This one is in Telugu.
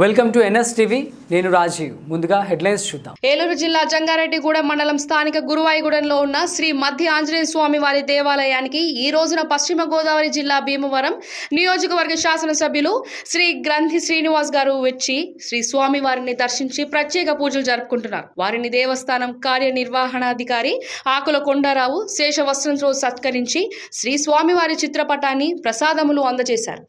Welcome to NS TV. నేను రాజీవ్. ముందుగా హెడ్లైన్స్ చూద్దాం. ఏలూరు జిల్లా జంగారెడ్డిగూడెం మండలం స్థానిక గురువాయిగూడెంలో ఉన్న శ్రీ మధ్య ఆంజనేయ స్వామి వారి దేవాలయానికి ఈ రోజున పశ్చిమ గోదావరి జిల్లా భీమవరం నియోజకవర్గ శాసనసభ్యులు శ్రీ గ్రంథి శ్రీనివాస్ గారు వచ్చి శ్రీ స్వామి వారిని దర్శించి ప్రత్యేక పూజలు జరుపుకుంటున్నారు. వారిని దేవస్థానం కార్యనిర్వహణాధికారి ఆకుల కొండారావు శేషవస్త్రంతో సత్కరించి శ్రీ స్వామివారి చిత్రపటాన్ని ప్రసాదములు అందజేశారు.